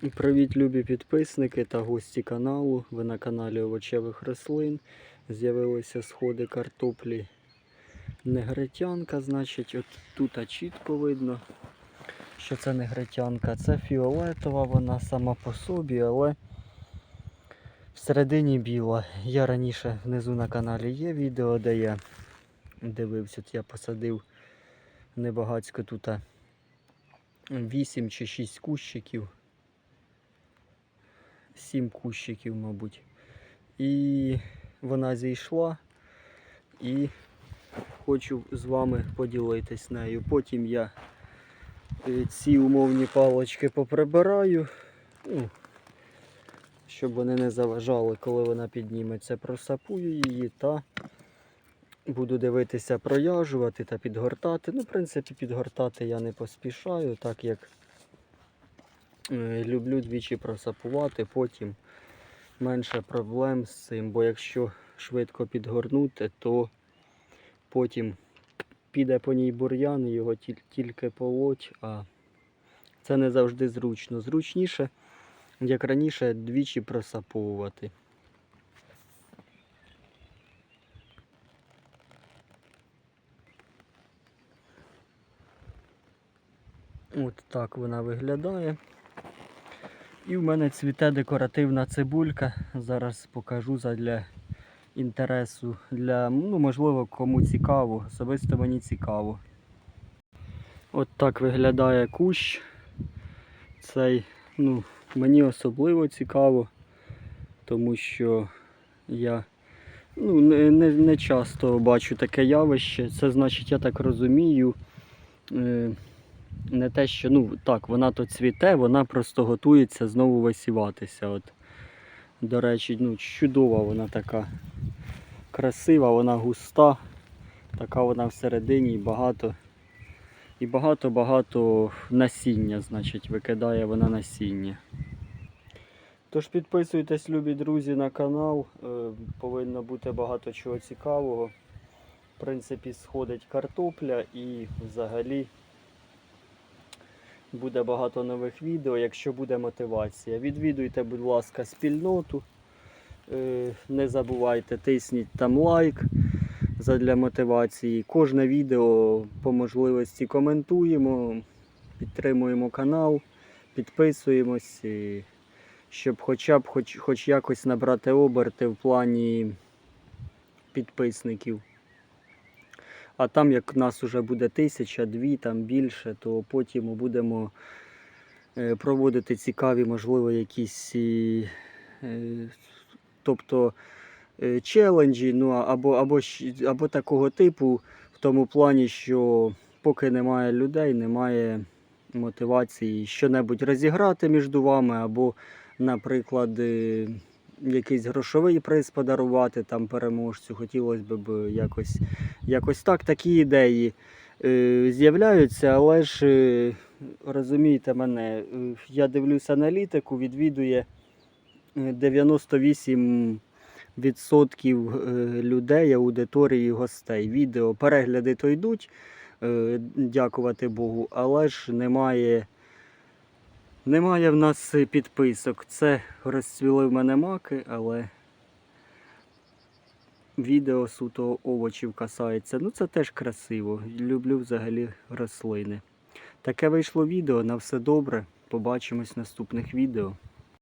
Привіт, любі підписники та гості каналу. Ви на каналі овочевих рослин. З'явилися сходи картоплі негритянка. Значить, от тут чітко видно, що це негритянка. Це фіолетова, вона сама по собі, але всередині біла. Я раніше внизу на каналі є відео, де я дивився, от я посадив небагацько тут 8 чи 6 кущиків. Сім кущиків, мабуть. І вона зійшла і хочу з вами поділитись нею. Потім я е, ці умовні палочки поприбираю, ну, щоб вони не заважали, коли вона підніметься, просапую її та буду дивитися, прояжувати та підгортати. Ну, в принципі, підгортати я не поспішаю, так як Люблю двічі просапувати, потім менше проблем з цим, бо якщо швидко підгорнути, то потім піде по ній бур'ян, його тільки полоть, а це не завжди зручно. Зручніше, як раніше, двічі просапувати. От так вона виглядає. І в мене цвіте декоративна цибулька. Зараз покажу задля інтересу, для, ну, можливо, кому цікаво, особисто мені цікаво. От так виглядає кущ. Цей, ну, мені особливо цікаво, тому що я ну, не, не, не часто бачу таке явище. Це значить, я так розумію. Е, не те, що ну так, вона то цвіте, вона просто готується знову висіватися. От. До речі, ну, чудова вона така красива, вона густа, така вона всередині і багато. І багато-багато насіння, значить, викидає вона насіння. Тож підписуйтесь, любі друзі, на канал. Е, Повинно бути багато чого цікавого. В принципі, сходить картопля і взагалі буде багато нових відео, якщо буде мотивація. Відвідуйте, будь ласка, спільноту. Е, Не забувайте, тисніть там лайк задля мотивації. Кожне відео по можливості коментуємо, підтримуємо канал, підписуємось, щоб хоча б хоч, хоч якось набрати оберти в плані підписників. А там, як нас вже буде тисяча, дві, там більше, то потім будемо е, проводити цікаві, можливо, якісь е, тобто е, челенджі, ну, або, або, або такого типу, в тому плані, що поки немає людей, немає мотивації що-небудь розіграти між вами, або, наприклад, якийсь грошовий приз подарувати там переможцю. Хотілося б якось Якось так такі ідеї е, з'являються, але ж е, розумієте мене, е, я дивлюся аналітику, відвідує е, 98% е, людей, аудиторії гостей. Відео, перегляди то йдуть, дякувати Богу, але ж немає. Немає в нас підписок. Це розцвіли в мене маки, але відео суто овочів касається. Ну це теж красиво. Люблю взагалі рослини. Таке вийшло відео. На все добре. Побачимось в наступних відео.